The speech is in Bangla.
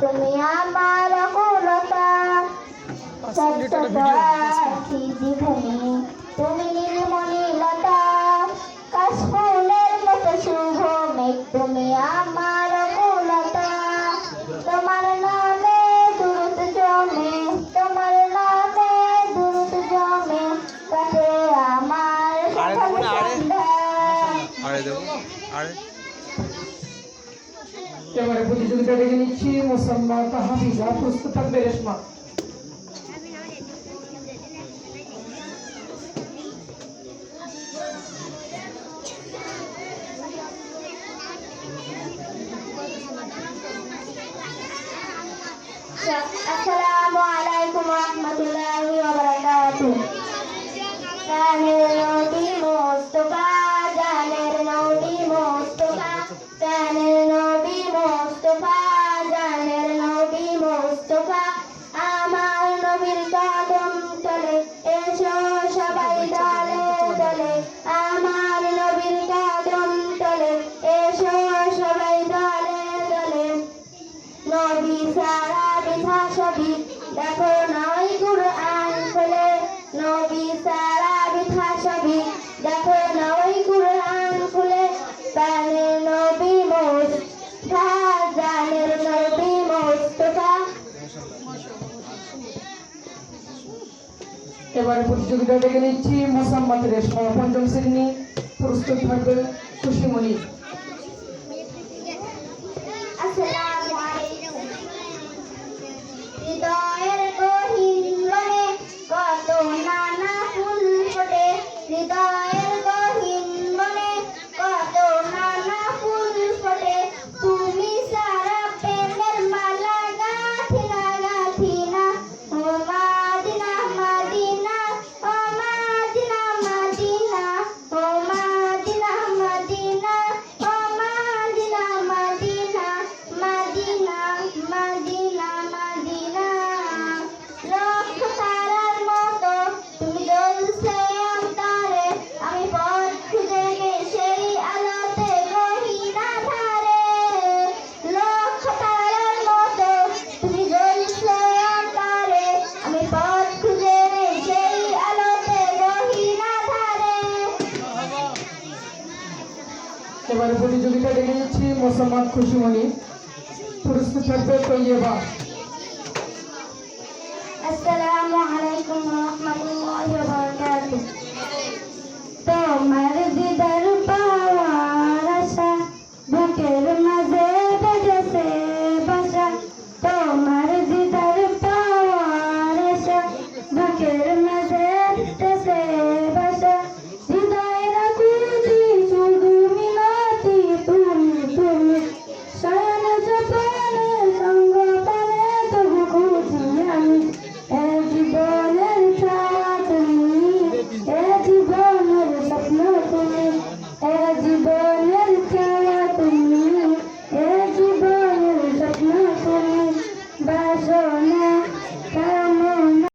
তুমি আমার কুলতা সত্য আখি জীবনে তুমি নীলমণি লতা কাশফুলের মতো শুভ মেঘ তুমি আমার কুলতা তোমার নামে দুরুত জমে তোমার নামে দুরুত জমে কাটে আমার আরে দেবো আরে? আরে দেবো আরে। এবারে প্রতিযোগিতা ডেকে নিচ্ছি মোসাম্মদ হাফিজা প্রস্তুত থাকবে রেশমা। আসসালামু আলাইকুম রহমতুল্লাহি এবারে প্রতিযোগিতা ডেকে নিচ্ছি মোসাম্মদ রেশমা পঞ্চম শ্রেণি প্রস্তুত থাকবে খুশিমণি এবারে প্রতিযোগিতা ডেকে নিচ্ছি মোসাম্মদ খুশিমণি। প্রস্তুত থাকবে তৈবা আসসালামু আলাইকুম রহমতুল্লাহি ওয়া বারাকাতুহু। পা